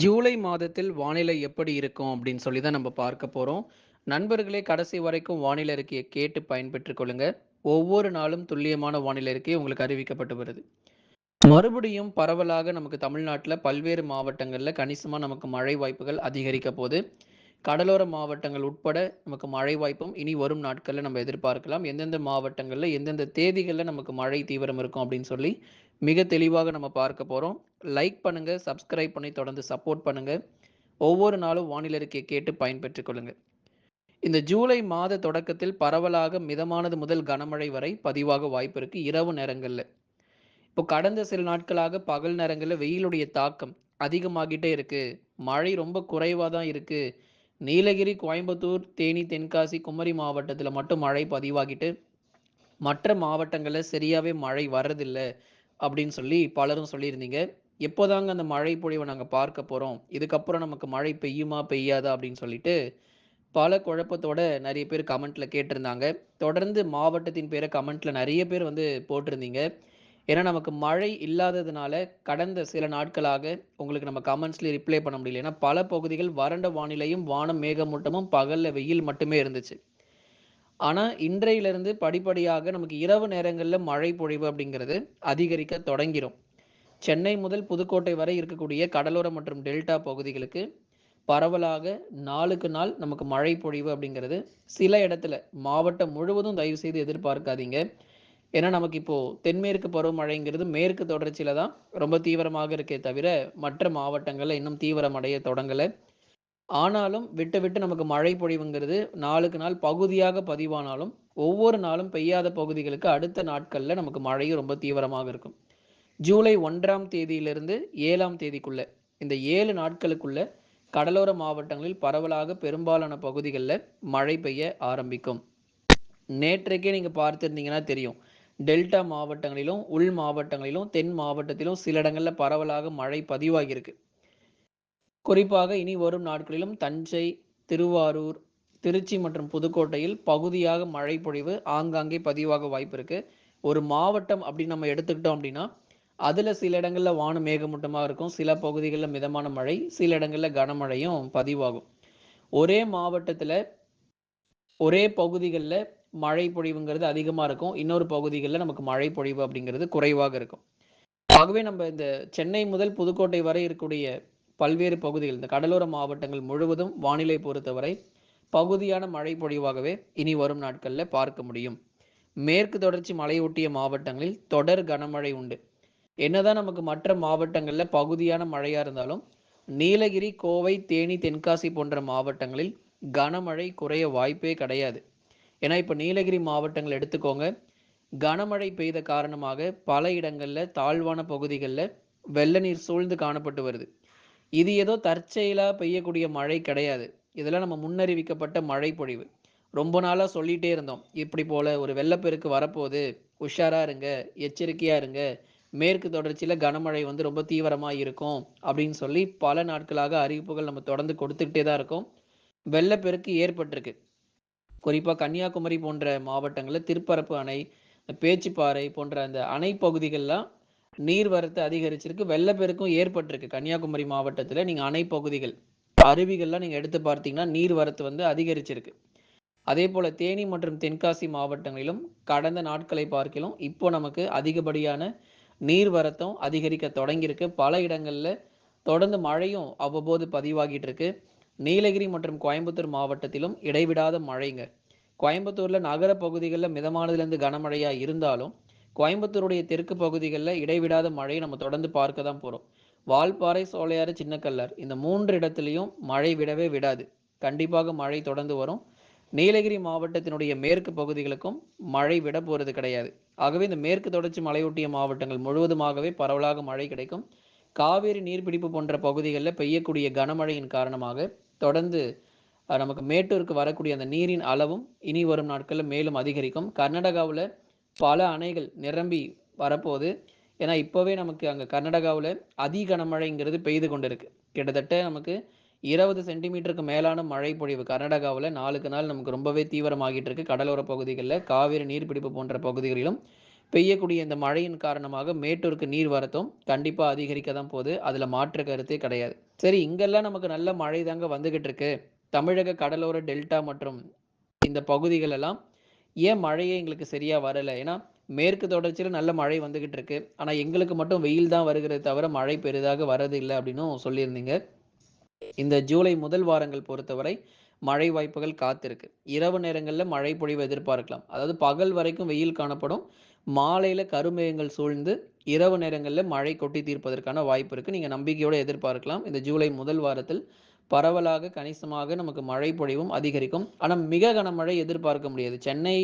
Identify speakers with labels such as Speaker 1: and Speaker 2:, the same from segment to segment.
Speaker 1: ஜூலை மாதத்தில் வானிலை எப்படி இருக்கும் அப்படின்னு சொல்லி தான் நம்ம பார்க்க போகிறோம் நண்பர்களே கடைசி வரைக்கும் வானிலை அறிக்கைய கேட்டு பயன்பெற்றுக் கொள்ளுங்க. ஒவ்வொரு நாளும் துல்லியமான வானிலை அறிக்கை உங்களுக்கு அறிவிக்கப்பட்டு வருது. மறுபடியும் பரவலாக நமக்கு தமிழ்நாட்டில் பல்வேறு மாவட்டங்களில் கணிசமாக நமக்கு மழை வாய்ப்புகள் அதிகரிக்க போது. கடலோர மாவட்டங்கள் உட்பட நமக்கு மழை வாய்ப்பும் இனி வரும் நாட்களில் நம்ம எதிர்பார்க்கலாம். எந்தெந்த மாவட்டங்களில் எந்தெந்த தேதிகளில் நமக்கு மழை தீவிரம் இருக்கும் அப்படின்னு சொல்லி மிக தெளிவாக நம்ம பார்க்க போகிறோம் லைக் பண்ணுங்க, சப்ஸ்கிரைப் பண்ணி தொடர்ந்து சப்போர்ட் பண்ணுங்க. ஒவ்வொரு நாளும் வானிலை கேட்டு பயன்பெற்றுக் கொள்ளுங்க. இந்த ஜூலை மாத தொடக்கத்தில் பரவலாக மிதமானது முதல் கனமழை வரை பதிவாக வாய்ப்பு இருக்கு இரவு நேரங்களில் இப்போ கடந்த சில நாட்களாக பகல் நேரங்களில் வெயிலுடைய தாக்கம் அதிகமாகிட்டே இருக்கு. மழை ரொம்ப குறைவாக தான் இருக்கு. நீலகிரி, கோயம்புத்தூர், தேனி, தென்காசி, குமரி மாவட்டத்தில் மட்டும் மழை பதிவாகிட்டு, மற்ற மாவட்டங்களில் சரியாகவே மழை வர்றதில்லை அப்படின்னு சொல்லி பலரும் சொல்லியிருந்தீங்க. எப்போதாங்க அந்த மழை பொழிவை நாங்கள் பார்க்க போகிறோம் இதுக்கப்புறம் நமக்கு மழை பெய்யுமா? பெய்யாதா? அப்படின்னு சொல்லிட்டு பல குழப்பத்தோட நிறைய பேர் கமெண்ட்ல கேட்டிருந்தாங்க. தொடர்ந்து மாவட்டத்தின் பேரை கமெண்ட்ல நிறைய பேர் வந்து போட்டிருந்தீங்க. ஏன்னா நமக்கு மழை இல்லாததுனால கடந்த சில நாட்களாக உங்களுக்கு நம்ம கமெண்ட்ஸ்லயும் ரிப்ளை பண்ண முடியல. ஏன்னா பல பகுதிகள் வறண்ட வானிலையும், வானம் மேகமூட்டமும், பகலில் வெயில் மட்டுமே இருந்துச்சு. ஆனால் இன்றையிலிருந்து படிப்படியாக நமக்கு இரவு நேரங்களில் மழை பொழிவு அப்படிங்கிறது அதிகரிக்க தொடங்கிரும். சென்னை முதல் புதுக்கோட்டை வரை இருக்கக்கூடிய கடலோர மற்றும் டெல்டா பகுதிகளுக்கு பரவலாக நாளுக்கு நாள் நமக்கு மழை பொழிவு அப்படிங்கிறது சில இடத்துல மாவட்டம் முழுவதும் தயவு செய்து எதிர்பார்க்காதீங்க. ஏன்னா நமக்கு இப்போது தென்மேற்கு பருவமழைங்கிறது மேற்கு தொடர்ச்சியில் தான் ரொம்ப தீவிரமாக இருக்கே தவிர, மற்ற மாவட்டங்களில் இன்னும் தீவிரம் அடைய ஆனாலும் விட்டு விட்டு நமக்கு மழை பொழிவுங்கிறது நாளுக்கு நாள் பகுதியாக பதிவானாலும், ஒவ்வொரு நாளும் பெய்யாத பகுதிகளுக்கு அடுத்த நாட்களில் நமக்கு மழையும் ரொம்ப தீவிரமாக இருக்கும். ஜூலை ஒன்றாம் தேதியிலிருந்து ஏழாம் தேதிக்குள்ள இந்த ஏழு நாட்களுக்குள்ள கடலோர மாவட்டங்களில் பரவலாக பெரும்பாலான பகுதிகளில் மழை பெய்ய ஆரம்பிக்கும். நேற்றைக்கே நீங்கள் பார்த்துருந்தீங்கன்னா தெரியும். டெல்டா மாவட்டங்களிலும், உள் மாவட்டங்களிலும், தென் மாவட்டத்திலும் சில இடங்களில் பரவலாக மழை பதிவாகியிருக்கு. குறிப்பாக இனி வரும் நாட்களிலும் தஞ்சை, திருவாரூர், திருச்சி மற்றும் புதுக்கோட்டையில் பகுதியாக மழை பொழிவு ஆங்காங்கே பதிவாக வாய்ப்பு இருக்குது ஒரு மாவட்டம் அப்படின்னு நம்ம எடுத்துக்கிட்டோம் அப்படின்னா, அதில் சில இடங்களில் வானம் மேகமூட்டமாக இருக்கும். சில பகுதிகளில் மிதமான மழை, சில இடங்களில் கனமழையும் பதிவாகும். ஒரே மாவட்டத்தில் ஒரே பகுதிகளில் மழை பொழிவுங்கிறது அதிகமாக இருக்கும். இன்னொரு பகுதிகளில் நமக்கு மழை பொழிவு அப்படிங்கிறது குறைவாக இருக்கும். ஆகவே நம்ம இந்த சென்னை முதல் புதுக்கோட்டை வரை இருக்கக்கூடிய பல்வேறு பகுதிகள், இந்த கடலோர மாவட்டங்கள் முழுவதும் வானிலை பொறுத்தவரை பகுதியான மழை பொழிவாகவே இனி வரும் நாட்களில் பார்க்க முடியும். மேற்கு தொடர்ச்சி மலையொட்டிய மாவட்டங்களில் தொடர் கனமழை உண்டு. என்னதான் நமக்கு மற்ற மாவட்டங்களில் பகுதியான மழையா இருந்தாலும், நீலகிரி, கோவை, தேனி, தென்காசி போன்ற மாவட்டங்களில் கனமழை குறைய வாய்ப்பே கிடையாது. ஏன்னா இப்போ நீலகிரி மாவட்டங்கள் எடுத்துக்கோங்க. கனமழை பெய்த காரணமாக பல இடங்களில் தாழ்வான பகுதிகளில் வெள்ள நீர் சூழ்ந்து காணப்பட்டு வருது. இது ஏதோ தற்செயலாக பெய்யக்கூடிய மழை கிடையாது. இதெல்லாம் நம்ம முன்னறிவிக்கப்பட்ட மழை பொழிவு. ரொம்ப நாளாக சொல்லிகிட்டே இருந்தோம். இப்படி போல ஒரு வெள்ளப்பெருக்கு வரப்போகுது உஷாராக இருங்க, எச்சரிக்கையாக இருங்க. மேற்கு தொடர்ச்சியில் கனமழை வந்து ரொம்ப தீவிரமாக இருக்கும் அப்படின்னு சொல்லி பல நாட்களாக அறிவிப்புகள் நம்ம தொடர்ந்து கொடுத்துக்கிட்டே தான் இருக்கோம். வெள்ளப்பெருக்கு ஏற்பட்டிருக்கு. குறிப்பாக கன்னியாகுமரி போன்ற மாவட்டங்களில் திருப்பரப்பு அணை, பேச்சுப்பாறை போன்ற அந்த அணை பகுதிகள்லாம் நீர்வரத்து அதிகரிச்சிருக்கு. வெள்ளப்பெருக்கும் ஏற்பட்டிருக்கு. கன்னியாகுமரி மாவட்டத்தில் நீங்கள் அணை பகுதிகள், அருவிகள்லாம் நீங்கள் எடுத்து பார்த்தீங்கன்னா நீர்வரத்து வந்து அதிகரிச்சிருக்கு. அதே போல் தேனி மற்றும் தென்காசி மாவட்டங்களிலும் கடந்த நாட்களை பார்க்கிலும் இப்போ நமக்கு அதிகப்படியான நீர்வரத்தும் அதிகரிக்க தொடங்கியிருக்கு. பல இடங்களில் தொடர்ந்து மழையும் அவ்வப்போது பதிவாகிட்டு இருக்கு. நீலகிரி மற்றும் கோயம்புத்தூர் மாவட்டத்திலும் இடைவிடாத மழைங்க. கோயம்புத்தூரில் நகர பகுதிகளில் மிதமானதுலேருந்து கனமழையாக இருந்தாலும், கோயம்புத்தூருடைய தெற்கு பகுதிகளில் இடைவிடாத மழையை நம்ம தொடர்ந்து பார்க்க தான் போகிறோம் வால்பாறை, சோலையாறு, சின்னக்கல்லார் இந்த மூன்று இடத்துலையும் மழை விடவே விடாது. கண்டிப்பாக மழை தொடர்ந்து வரும். நீலகிரி மாவட்டத்தினுடைய மேற்கு பகுதிகளுக்கும் மழை விட போகிறது கிடையாது. ஆகவே இந்த மேற்கு தொடர்ச்சி மலையொட்டிய மாவட்டங்கள் முழுவதுமாகவே பரவலாக மழை கிடைக்கும். காவேரி நீர்பிடிப்பு போன்ற பகுதிகளில் பெய்யக்கூடிய கனமழையின் காரணமாக தொடர்ந்து நமக்கு மேட்டூருக்கு வரக்கூடிய அந்த நீரின் அளவும் இனி வரும் நாட்களில் மேலும் அதிகரிக்கும். கர்நாடகாவில் பல அணைகள் நிரம்பி வரப்போது. ஏன்னா இப்போவே நமக்கு அங்கே கர்நாடகாவில் அதி கனமழைங்கிறது பெய்து கொண்டிருக்கு. கிட்டத்தட்ட நமக்கு 20 சென்டிமீட்டருக்கு மேலான மழை பொழிவு கர்நாடகாவில் நாளுக்கு நாள் நமக்கு ரொம்பவே தீவிரமாகிட்டு இருக்கு. கடலோர பகுதிகளில் காவேரி நீர்பிடிப்பு போன்ற பகுதிகளிலும் பெய்யக்கூடிய இந்த மழையின் காரணமாக மேட்டூருக்கு நீர் வரத்தும் கண்டிப்பாக அதிகரிக்க தான் போகுது. அதில் மாற்று கருத்தே கிடையாது. சரி இங்கெல்லாம் நமக்கு நல்ல மழை தாங்க வந்துகிட்டு இருக்கு. தமிழக கடலோர டெல்டா மற்றும் இந்த பகுதிகள் எல்லாம் ஏன் மழையே எங்களுக்கு சரியாக வரலை ஏன்னா மேற்கு தொடர்ச்சியில் நல்ல மழை வந்துகிட்டு இருக்கு. ஆனால் எங்களுக்கு மட்டும் வெயில் தான் வருகிறது தவிர மழை பெரிதாக வரது இல்லை அப்படின்னும் சொல்லியிருந்தீங்க. இந்த ஜூலை முதல் வாரங்கள் பொறுத்தவரை மழை வாய்ப்புகள் காத்திருக்கு. இரவு நேரங்களில் மழை பொழிவு எதிர்பார்க்கலாம். அதாவது பகல் வரைக்கும் வெயில் காணப்படும். மாலையில் கருமேகங்கள் சூழ்ந்து இரவு நேரங்களில் மழை கொட்டி தீர்ப்பதற்கான வாய்ப்பு இருக்குது நீங்கள் நம்பிக்கையோடு எதிர்பார்க்கலாம். இந்த ஜூலை முதல் வாரத்தில் பரவலாக கணிசமாக நமக்கு மழை பொழிவும் அதிகரிக்கும். ஆனால் மிக கனமழை எதிர்பார்க்க முடியாது. சென்னை,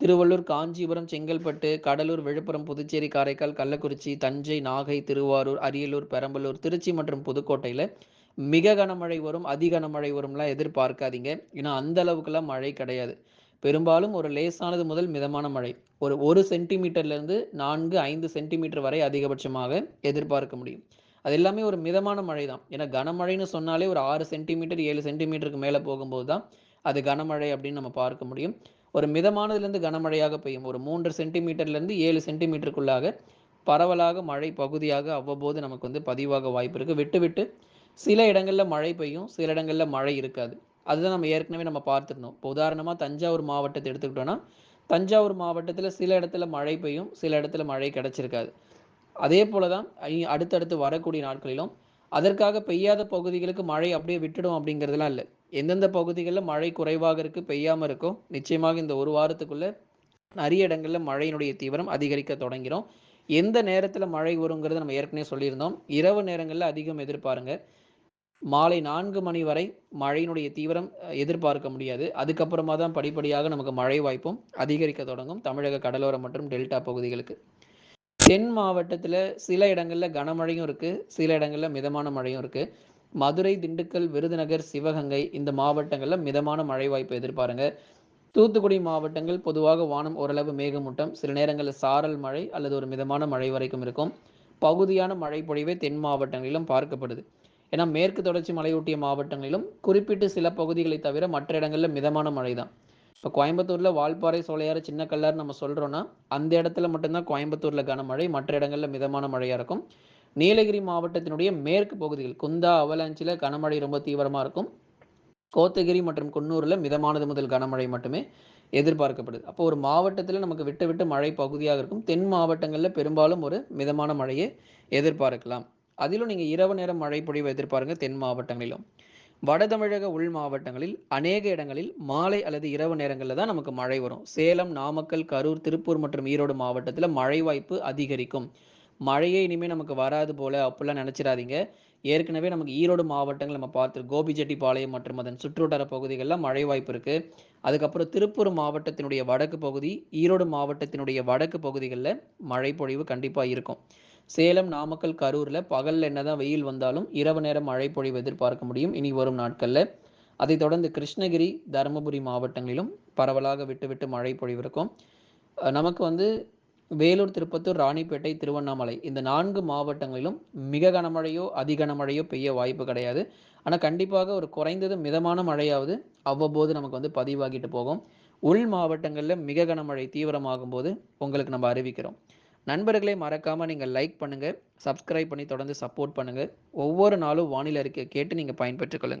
Speaker 1: திருவள்ளூர், காஞ்சிபுரம், செங்கல்பட்டு, கடலூர், விழுப்புரம், புதுச்சேரி, காரைக்கால், கள்ளக்குறிச்சி, தஞ்சை, நாகை, திருவாரூர், அரியலூர், பெரம்பலூர், திருச்சி மற்றும் புதுக்கோட்டையில் மிக கனமழை வரும், அதி கனமழை வரும்லாம் எதிர்பார்க்காதீங்க. ஏன்னா அந்த அளவுக்குலாம் மழை கிடையாது. பெரும்பாலும் ஒரு லேசானது முதல் மிதமான மழை. ஒரு ஒரு சென்டிமீட்டர்லேருந்து 4, 5 சென்டிமீட்டர் வரை அதிகபட்சமாக எதிர்பார்க்க முடியும். அது எல்லாமே ஒரு மிதமான மழை தான். ஏன்னா கனமழைன்னு சொன்னாலே ஒரு ஆறு சென்டிமீட்டர், ஏழு சென்டிமீட்டருக்கு மேலே போகும்போது தான் அது கனமழை அப்படின்னு நம்ம பார்க்க முடியும். ஒரு மிதமானதுலேருந்து கனமழையாக பெய்யும். ஒரு மூன்று சென்டிமீட்டர்லேருந்து ஏழு சென்டிமீட்டருக்குள்ளாக பரவலாக மழை பகுதியாக அவ்வப்போது நமக்கு வந்து பதிவாக வாய்ப்பு இருக்குது விட்டு விட்டு சில இடங்களில் மழை பெய்யும். சில இடங்களில் மழை இருக்காது. அதுதான் நம்ம ஏற்கனவே நம்ம பார்த்துருந்தோம் இப்போ உதாரணமாக தஞ்சாவூர் மாவட்டத்தை எடுத்துக்கிட்டோம்னா, தஞ்சாவூர் மாவட்டத்தில் சில இடத்துல மழை பெய்யும். சில இடத்துல மழை கிடைச்சிருக்காது. அதே போல தான் அடுத்தடுத்து வரக்கூடிய நாட்களிலும் அதற்காக பெய்யாத பகுதிகளுக்கு மழை அப்படியே விட்டுடும் அப்படிங்கிறதுலாம் இல்லை எந்தெந்த பகுதிகளில் மழை குறைவாக இருக்கு, பெய்யாமல் இருக்கோ, நிச்சயமாக இந்த ஒரு வாரத்துக்குள்ள நிறைய இடங்களில் மழையினுடைய தீவிரம் அதிகரிக்க தொடங்கிறோம் எந்த நேரத்தில் மழை வருங்கிறத நம்ம ஏற்கனவே சொல்லியிருந்தோம். இரவு நேரங்களில் அதிகம் எதிர்பாருங்க. மாலை நான்கு மணி வரை மழையினுடைய தீவிரம் எதிர்பார்க்க முடியாது. அதுக்கப்புறமா தான் படிப்படியாக நமக்கு மழை வாய்ப்பும் அதிகரிக்க தொடங்கும். தமிழக கடலோரம் மற்றும் டெல்டா பகுதிகளுக்கு. தென் மாவட்டத்தில் சில இடங்களில் கனமழையும் இருக்குது சில இடங்களில் மிதமான மழையும் இருக்குது மதுரை, திண்டுக்கல், விருதுநகர், சிவகங்கை இந்த மாவட்டங்களில் மிதமான மழை வாய்ப்பு எதிர்பாருங்க. தூத்துக்குடி மாவட்டங்கள் பொதுவாக வானம் ஓரளவு மேகமூட்டம். சில நேரங்களில் சாரல் மழை அல்லது ஒரு மிதமான மழை வரைக்கும் இருக்கும். பகுதியான மழை பொழிவே தென் மாவட்டங்களிலும் பார்க்கப்படுது. ஏன்னா மேற்கு தொடர்ச்சி மலையொட்டிய மாவட்டங்களிலும் குறிப்பிட்டு சில பகுதிகளை தவிர மற்ற இடங்களில் மிதமான மழை தான். இப்போ கோயம்புத்தூரில் வால்பாறை, சோலையாறு, சின்ன கல்லாறு நம்ம சொல்கிறோன்னா அந்த இடத்துல மட்டும்தான் கோயம்புத்தூரில் கனமழை. மற்ற இடங்களில் மிதமான மழையாக இருக்கும். நீலகிரி மாவட்டத்தினுடைய மேற்கு பகுதிகள் குந்தா, அவலாஞ்சில கனமழை ரொம்ப தீவிரமாக இருக்கும். கோத்தகிரி மற்றும் குன்னூரில் மிதமானது முதல் கனமழை மட்டுமே எதிர்பார்க்கப்படுது. அப்போ ஒரு மாவட்டத்தில் நமக்கு விட்டு விட்டு மழை பகுதியாக இருக்கும். தென் மாவட்டங்களில் பெரும்பாலும் ஒரு மிதமான மழையை எதிர்பார்க்கலாம். அதிலும் நீங்கள் இரவு நேரம் மழை பொழிவு எதிர்பாருங்க தென் மாவட்டங்களிலும். வட தமிழக உள் மாவட்டங்களில் அநேக இடங்களில் மாலை அல்லது இரவு நேரங்களில் தான் நமக்கு மழை வரும். சேலம், நாமக்கல், கரூர், திருப்பூர் மற்றும் ஈரோடு மாவட்டத்தில் மழை வாய்ப்பு அதிகரிக்கும். மழையே இனிமேல் நமக்கு வராது போல அப்படிலாம் நினச்சிடாதீங்க ஏற்கனவே நமக்கு ஈரோடு மாவட்டங்கள் நம்ம பார்த்து கோபிச்செட்டிப்பாளையம் மற்றும் அதன் சுற்றுவட்டார பகுதிகளில் மழை வாய்ப்பு இருக்குது அதுக்கப்புறம் திருப்பூர் மாவட்டத்தினுடைய வடக்கு பகுதி, ஈரோடு மாவட்டத்தினுடைய வடக்கு பகுதிகளில் மழை பொழிவு கண்டிப்பாக இருக்கும். சேலம், நாமக்கல், கரூரில் பகலில் என்னதான் வெயில் வந்தாலும் இரவு நேரம் மழை பொழிவு எதிர்பார்க்க முடியும் இனி வரும் நாட்களில் அதைத் தொடர்ந்து கிருஷ்ணகிரி, தருமபுரி மாவட்டங்களிலும் பரவலாக விட்டு விட்டு மழை பொழிவு இருக்கும். நமக்கு வந்து வேலூர், திருப்பத்தூர், ராணிப்பேட்டை, திருவண்ணாமலை இந்த நான்கு மாவட்டங்களிலும் மிக கனமழையோ, அதிகனமழையோ பெய்ய வாய்ப்பு கிடையாது. ஆனால் கண்டிப்பாக ஒரு குறைந்தது மிதமான மழையாவது அவ்வப்போது நமக்கு வந்து பதிவாகிட்டு போகும். உள் மாவட்டங்களில் மிக கனமழை தீவிரமாகும் போது உங்களுக்கு நம்ம அறிவிக்கிறோம். நண்பர்களே மறக்காமல் நீங்கள் லைக் பண்ணுங்கள் சப்ஸ்கிரைப் பண்ணி தொடர்ந்து சப்போர்ட் பண்ணுங்கள் ஒவ்வொரு நாளும் வானிலை இருக்க கேட்டு நீங்கள் பயன்பெற்றுக்கொள்ளுங்கள்